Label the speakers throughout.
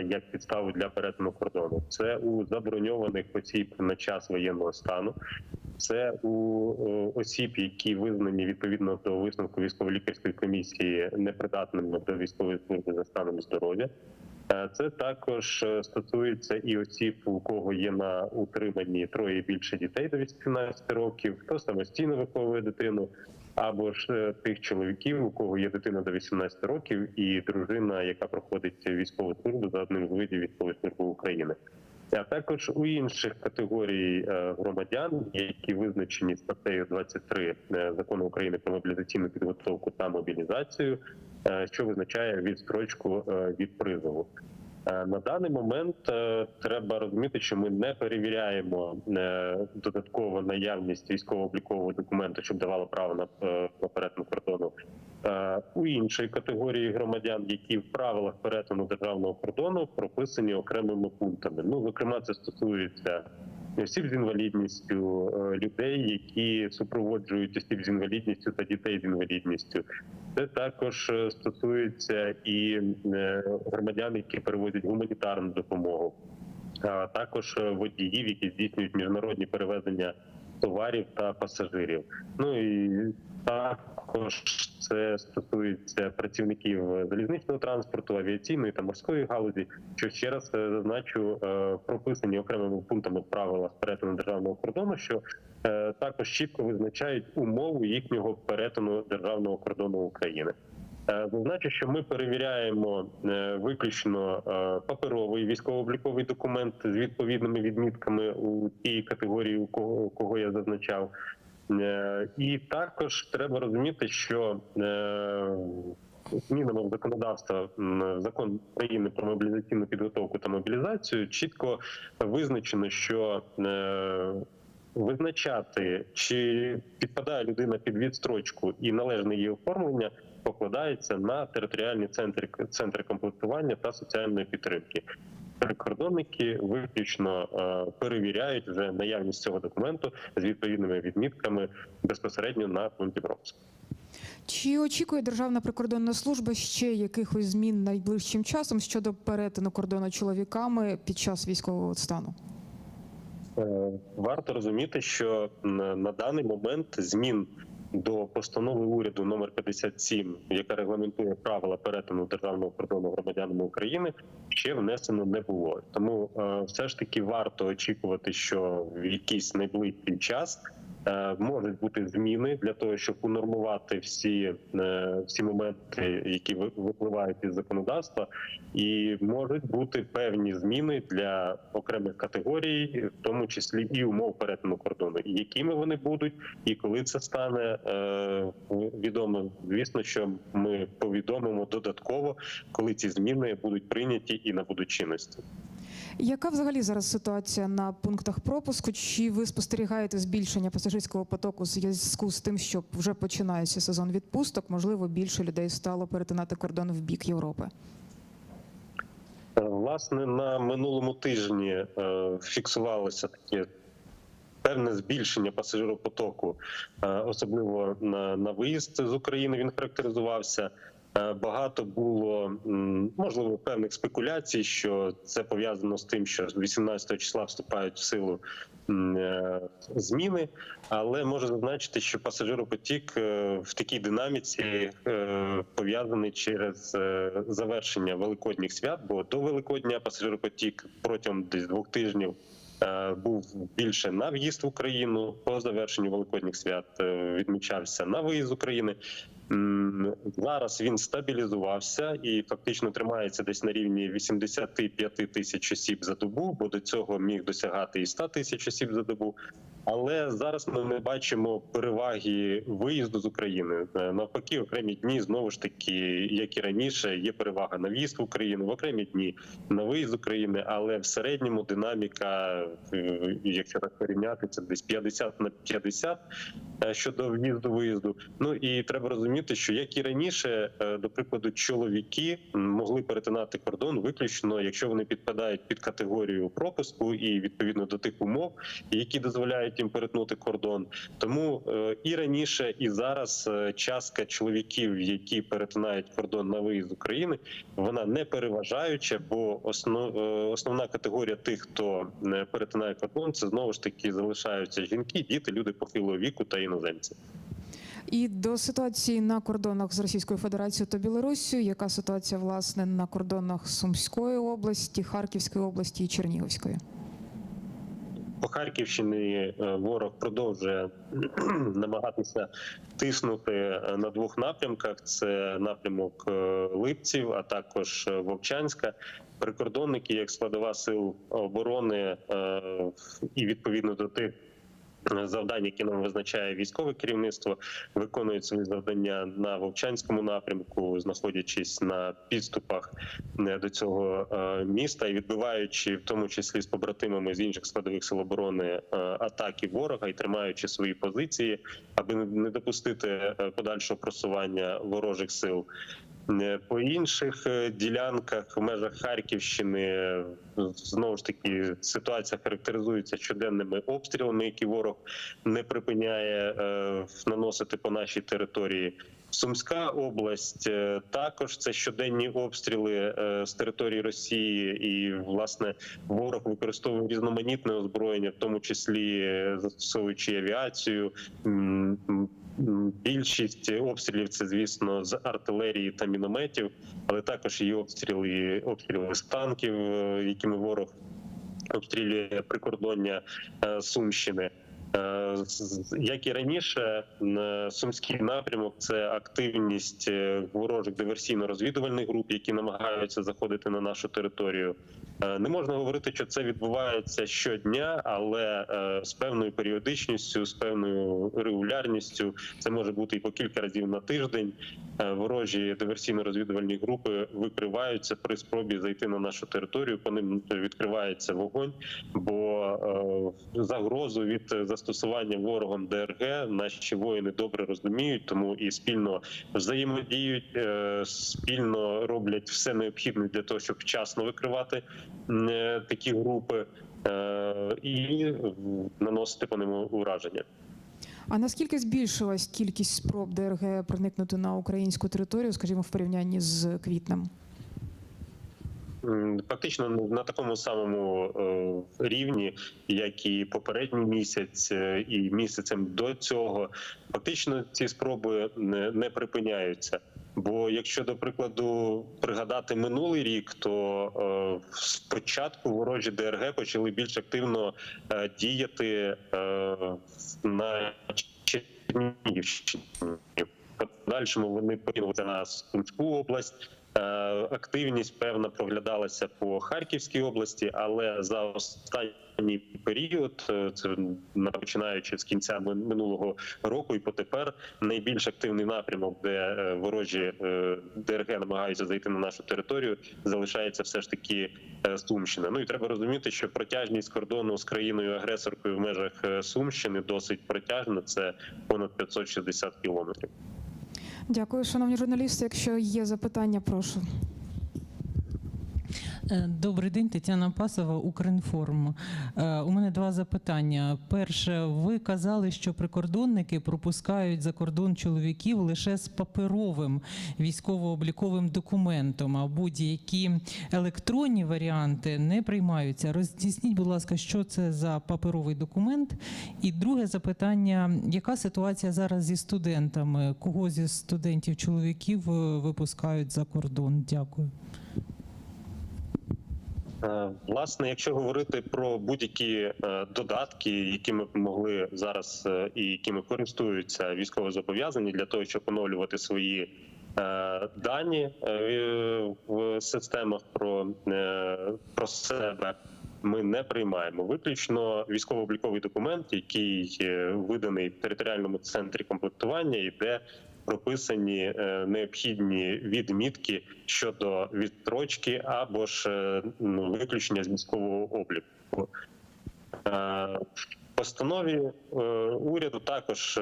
Speaker 1: як підставу для перетину кордону. Це у заброньованих осіб на час воєнного стану. Це у е, осіб, які визнані відповідно до висновку військово-лікарської комісії непридатними до військової служби за станом здоров'я. Е, Це також е, стосується і осіб, у кого є на утриманні троє більше дітей до 18 років, хто самостійно виховує дитину, або ж е, тих чоловіків, у кого є дитина до 18 років, і дружина, яка проходить військову службу за одним з видів військової служби України. А також у інших категорій е, громадян, які визначені статтею 23 е, закону України про мобілізаційну підготовку та мобілізацію, що визначає відстрочку від призову. Е, На даний момент е, треба розуміти, що ми не перевіряємо е, додатково наявність військово-облікового документу, щоб давало право на, перетин кордону. Е, У іншої категорії громадян, які в правилах перетину державного кордону прописані окремими пунктами. Ну, зокрема, це стосується осіб з інвалідністю, е, людей, які супроводжують осіб з інвалідністю та дітей з інвалідністю. Це також е, стосується і громадян, які перевозять гуманітарну допомогу, а також водіїв, які здійснюють міжнародні перевезення товарів та пасажирів. Ну і також це стосується працівників залізничного транспорту, авіаційної та морської галузі. Що ще раз е, зазначу, е, прописані окремими пунктами в правилах перетину державного кордону, що е, також чітко визначають умову їхнього перетину державного кордону України. Е, Зазначу, що ми перевіряємо е, виключно е, паперовий військово-обліковий документ з відповідними відмітками у тій категорії, у кого, кого я зазначав. І також треба розуміти, що змінами в законодавство закон України про мобілізаційну підготовку та мобілізацію чітко визначено, що визначати, чи підпадає людина під відстрочку і належне її оформлення, покладається на територіальні центри центри комплектування та соціальної підтримки. Прикордонники виключно е, перевіряють вже наявність цього документу з відповідними відмітками безпосередньо на пункті пропуску.
Speaker 2: Чи очікує Державна прикордонна служба ще якихось змін найближчим часом щодо перетину кордону чоловіками під час військового стану?
Speaker 1: Е, Варто розуміти, що на даний момент змін до постанови уряду номер 57, яка регламентує правила перетину державного кордону громадянами України, ще внесено не було. Тому е, все ж таки варто очікувати, що в якийсь найближчий час. Е, Можуть бути зміни для того, щоб унормувати всі, е, всі моменти, які випливають із законодавства, і можуть бути певні зміни для окремих категорій, в тому числі і умов перетину кордону. Якими вони будуть, і коли це стане е, відомо, звісно, що ми повідомимо додатково, коли ці зміни будуть прийняті і набудуть чинності.
Speaker 2: Яка взагалі зараз ситуація на пунктах пропуску? Чи ви спостерігаєте збільшення пасажирського потоку в зв'язку з тим, що вже починається сезон відпусток? Можливо, більше людей стало перетинати кордон в бік Європи?
Speaker 1: Е, Власне, на минулому тижні е, фіксувалося таке певне збільшення пасажиропотоку, е, особливо на, на виїзд з України. Він характеризувався. Е, Багато було можливо певних спекуляцій, що це пов'язано з тим, що з 18 числа вступають в силу е, зміни, але можу зазначити, що пасажиропотік е, в такій динаміці пов'язаний через завершення великодніх свят, бо до Великодня пасажиропотік протягом десь двох тижнів. Був більше на в'їзд в Україну по завершенню великодніх свят відмічався на виїзд України. Зараз він стабілізувався і фактично тримається десь на рівні 85 тисяч осіб за добу, бо до цього міг досягати і 100 тисяч осіб за добу. Але зараз ми не бачимо переваги виїзду з України. Е, Навпаки, окремі дні знову ж таки, як і раніше, є перевага на в'їзд в Україну, в окремі дні на виїзд з України, але в середньому динаміка, е, якщо так порівняти, це десь 50 на 50 е, щодо в'їзду виїзду. Ну і треба розуміти, що як і раніше, до прикладу, чоловіки могли перетинати кордон виключно, якщо вони підпадають під категорію пропуску і відповідно до тих умов, які дозволяють їм перетнути кордон. Тому е, і раніше, і зараз е, частка чоловіків, які перетинають кордон на виїзд України, вона не переважаюча, бо основ, е, основна категорія тих, хто не перетинає кордон, це знову ж таки залишаються жінки, діти, люди похилого віку та іноземці.
Speaker 2: І до ситуації на кордонах з Російською Федерацією та Білоруссю, яка ситуація власне на кордонах Сумської області, Харківської області і Чернігівської?
Speaker 1: По Харківщині е, ворог продовжує намагатися тиснути е, на двох напрямках: це напрямок е, Липців, а також Вовчанська. Прикордонники, як складова сил оборони, і відповідно до тих. Е, Завдань, які нам визначає військове керівництво, виконують свої завдання на Вовчанському напрямку, знаходячись на підступах е, до цього е, міста і відбиваючи, в тому числі з побратимами з інших складових сил оборони, атаки ворога і тримаючи свої позиції, аби не допустити подальшого просування ворожих сил. Е, По інших е, ділянках в межах Харківщини е, знову ж таки ситуація характеризується щоденними обстрілами, які ворог не припиняє наносити по нашій території. Сумська область також це щоденні обстріли з території Росії, і власне ворог використовує різноманітне озброєння, в тому числі застосовуючи авіацію. Більшість обстрілів це, звісно, з артилерії та мінометів, але також є обстріли, обстріли з танків, е, якими ворог обстрілює прикордоння е, Сумщини. Е, Як і раніше, е, сумський напрямок це активність е, ворожих диверсійно-розвідувальних груп, які намагаються заходити на нашу територію. Не можна говорити, що це відбувається щодня, але з певною періодичністю, з певною регулярністю, це може бути і по кілька разів на тиждень. Ворожі диверсійно-розвідувальні групи викриваються при спробі зайти на нашу територію. По ним відкривається вогонь, бо загрозу від застосування ворогом ДРГ наші воїни добре розуміють, тому і спільно взаємодіють, е, спільно роблять все необхідне для того, щоб вчасно викривати е, такі групи е, і наносити по ним ураження.
Speaker 2: А наскільки збільшилась кількість спроб ДРГ проникнути на українську територію, скажімо, в порівнянні з квітнем?
Speaker 1: Ну, на такому самому е, рівні, як і попередній місяць, е, і місяцем до цього, фактично ці спроби не, припиняються. Бо якщо до прикладу пригадати минулий рік, то е, спочатку ворожі ДРГ почали більш активно е, діяти е, на Чернігівщині. В подальшому вони покинули на Сумську область. Е, Активність певна проглядалася по Харківській області, але за останній період, е, це на- починаючи з кінця минулого року, і потепер найбільш активний напрямок, де е, ворожі ДРГ намагаються зайти на нашу територію, залишається все ж таки Сумщина. Ну і треба розуміти, що протяжність кордону з країною агресоркою в межах Сумщини досить протяжна. Це понад 560 кілометрів.
Speaker 2: Дякую, шановні журналісти. Якщо є запитання, прошу.
Speaker 3: Е, Добрий день, Тетяна Пасова, Укрінформ. Е, У мене два запитання. Перше, ви казали, що прикордонники пропускають за кордон чоловіків лише з паперовим військово-обліковим документом, а будь-які електронні варіанти не приймаються. Роз'ясніть, будь ласка, що це за паперовий документ? І друге запитання: яка ситуація зараз зі студентами? Кого зі студентів чоловіків е, випускають за кордон? Дякую.
Speaker 1: Е, Власне, якщо говорити про будь-які е, додатки, якими б могли зараз е, і якими користуються військовозобов'язані для того, щоб оновлювати свої дані в системах про, про себе. Ми не приймаємо виключно військово-обліковий документ, який виданий в територіальному центрі комплектування, і прописані е, необхідні відмітки щодо відстрочки або ж е, ну, виключення з міськового обліку. Е, постанові уряду також,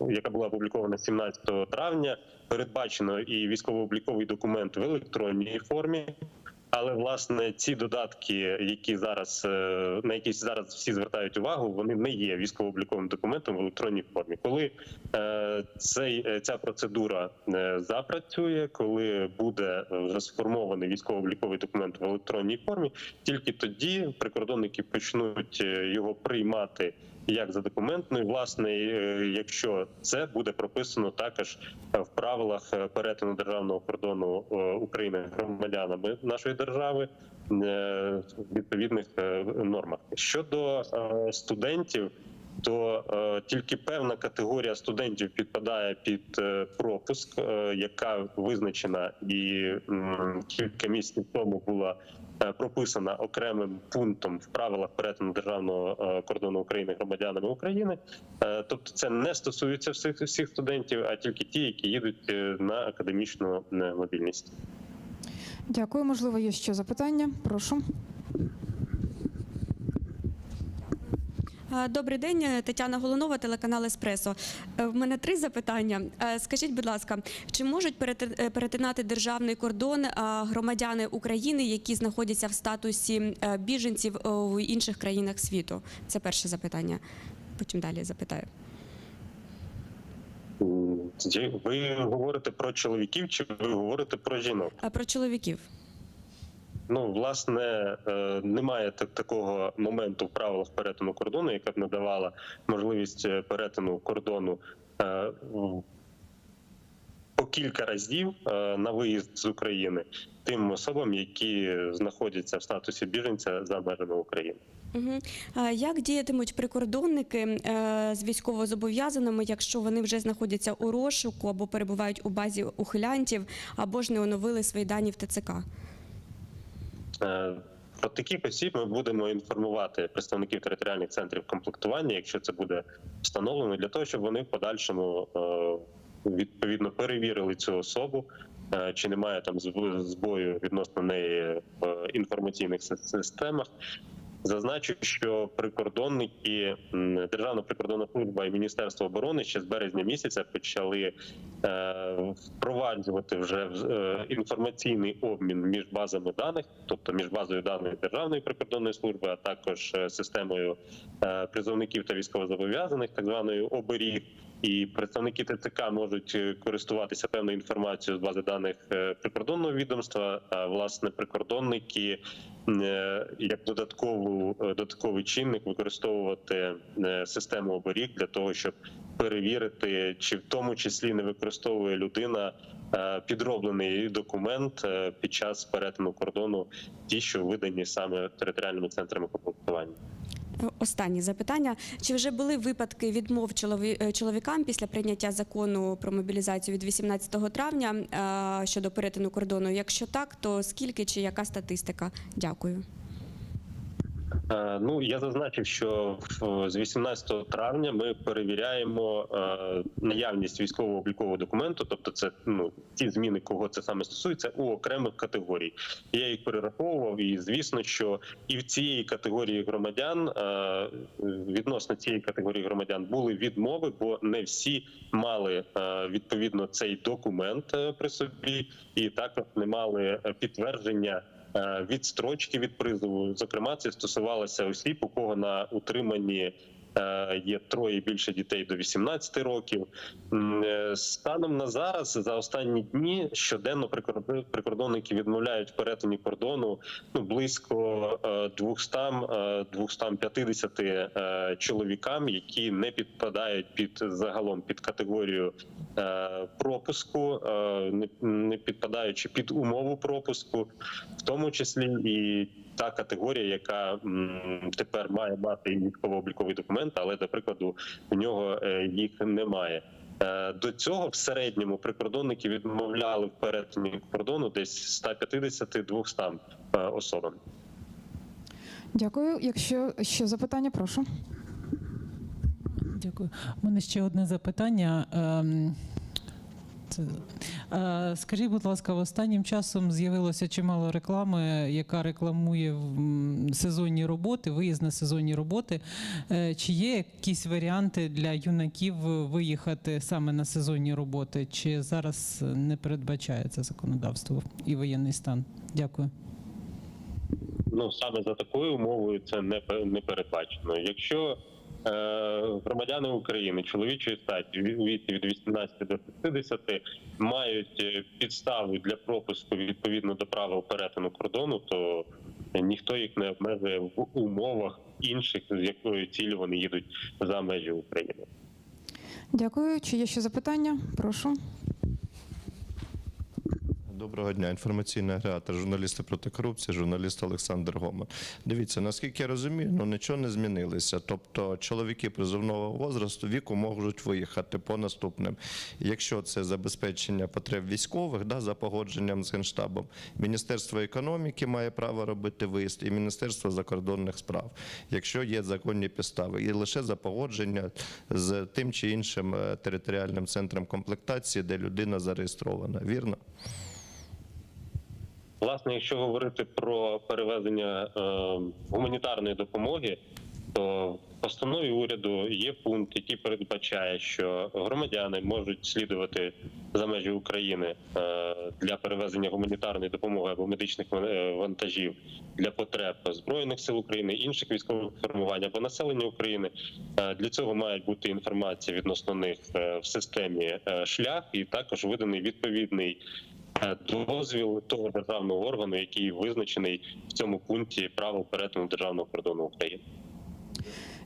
Speaker 1: яка була опублікована 17 травня, передбачено і військово-обліковий документ в електронній формі. Але власне ці додатки, які зараз е, на які зараз всі звертають увагу, вони не є військово-обліковим документом в електронній формі. Коли е, цей е, ця процедура запрацює, коли буде сформований військово-обліковий документ в електронній формі, тільки тоді прикордонники почнуть його приймати як за документною. Власне, е, якщо це буде прописано також е, в правилах е, перетину державного кордону України громадянами нашої держави. в відповідних нормах щодо студентів, то е, тільки певна категорія студентів підпадає під е, пропуск, е, яка визначена і м, кілька місяців тому була е, прописана окремим пунктом в правилах перетину державного е, кордону України громадянами України. Е, Тобто, це не стосується всіх всіх студентів, а тільки ті, які їдуть е, на академічну е, мобільність.
Speaker 2: Дякую. Можливо, є ще запитання. Прошу.
Speaker 4: Е, Добрий день, Тетяна Голунова, телеканал Еспресо. Е, В мене три запитання. Е, Скажіть, будь ласка, чи можуть перети- е, перетинати державний кордон е, громадяни України, які знаходяться в статусі е, біженців е, у інших країнах світу? Це перше запитання. Потім далі запитаю.
Speaker 1: Ви говорите про чоловіків чи ви говорите про жінок?
Speaker 4: Е, Про чоловіків.
Speaker 1: Ну, власне, е, немає так- такого моменту в правилах перетину кордону, яка б надавала можливість е, перетину кордону е, по кілька разів на виїзд з України тим особам, які знаходяться в статусі біженця за межами України.
Speaker 4: Як діятимуть прикордонники з військовозобов'язаними, якщо вони вже знаходяться у розшуку або перебувають у базі ухилянтів, або ж не оновили свої дані в ТЦК?
Speaker 1: Е, Про таких осіб ми будемо інформувати представників територіальних центрів комплектування, якщо це буде встановлено, для того, щоб вони в подальшому е, відповідно перевірили цю особу, е, чи немає там зб- збою відносно неї в інформаційних системах. Зазначу, що прикордонники, Державна прикордонна служба і Міністерство оборони ще з березня місяця почали е, впроваджувати вже е, інформаційний обмін між базами даних, тобто між базою даних Державної прикордонної служби, а також е, системою призовників та військовозобов'язаних, так званою оберіг. І представники ТЦК можуть е, користуватися певною інформацією з бази даних е, прикордонного відомства. А власне прикордонники е, як додаткову додатковий чинник використовувати систему оберіг для того, щоб перевірити, чи в тому числі не використовує людина підроблений документ під час перетину кордону, ті, що видані саме територіальними центрами комплектування.
Speaker 4: Останнє запитання: чи вже були випадки відмов е, чоловікам після прийняття закону про мобілізацію від 18 травня е, щодо перетину кордону? Якщо так, то скільки чи яка статистика? Дякую.
Speaker 1: Е, Ну я зазначив, що з 18 травня ми перевіряємо е, наявність військово-облікового документу, тобто це ну ті зміни, кого це саме стосується, у окремих категорій. Я їх перераховував, і звісно, що і в цієї категорії громадян е, відносно цієї категорії громадян були відмови, бо не всі мали відповідно цей документ при собі, і також не мали підтвердження відстрочки від призову. Зокрема, це стосувалося осіб, у кого на утриманні е, є троє більше дітей до 18 років. Е, Станом на зараз за останні дні щоденно прикордон- прикордонники відмовляють в перетині кордону ну близько е, 200 е, 250 чоловікам, які не підпадають під загалом під категорію пропуску, не підпадаючи під умову пропуску, в тому числі і та категорія, яка тепер має мати військово-обліковий документ, але, до прикладу, у нього е, їх немає. Е, До цього в середньому прикордонники відмовляли в перетині кордону десь 150-200 е, особам.
Speaker 2: Дякую. Якщо ще запитання, прошу.
Speaker 3: Дякую. У мене ще одне запитання. Е, скажіть, будь ласка, останнім часом з'явилося чимало реклами, яка рекламує сезонні роботи, виїзд на сезонні роботи. Е, Чи є якісь варіанти для юнаків виїхати саме на сезонні роботи? Чи зараз не передбачається законодавство і воєнний стан? Дякую.
Speaker 1: ну саме за такою умовою це не не передбачено. Якщо громадяни України чоловічої статі у віці від 18 до 60 мають е, підстави для пропуску відповідно до правил перетину кордону, то ніхто їх не обмежує в умовах інших, з якою цілі вони їдуть за межі України.
Speaker 2: Дякую. Чи є ще запитання? Прошу.
Speaker 5: Доброго дня, інформаційний агрегатор, журналісти проти корупції, журналіст Олександр Гоман. Дивіться, наскільки я розумію, ну нічого не змінилося. Тобто чоловіки призовного возрасту віку можуть виїхати по наступним. Якщо це забезпечення потреб військових, да, за погодженням з генштабом, Міністерство економіки має право робити виїзд, і Міністерство закордонних справ, якщо є законні підстави, і лише за погодження з тим чи іншим е, територіальним центром комплектації, де людина зареєстрована. Вірно?
Speaker 1: Власне, якщо говорити про перевезення е, гуманітарної допомоги, то в постанові уряду є пункт, який передбачає, що громадяни можуть слідувати за межі України е, для перевезення гуманітарної допомоги або медичних е, вантажів для потреб збройних сил України, інших військових формувань або населення України. Для цього має бути інформація відносно них в системі шлях, і також виданий відповідний дозвіл того державного органу, який визначений в цьому пункті правил перетину державного кордону України.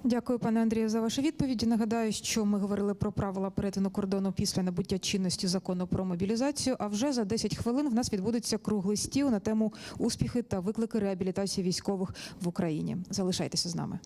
Speaker 2: Дякую, пане Андрію, за ваші відповіді. Нагадаю, що ми говорили про правила перетину кордону після набуття чинності закону про мобілізацію. А вже за 10 хвилин в нас відбудеться круглий стіл на тему успіхи та виклики реабілітації військових в Україні. Залишайтеся з нами.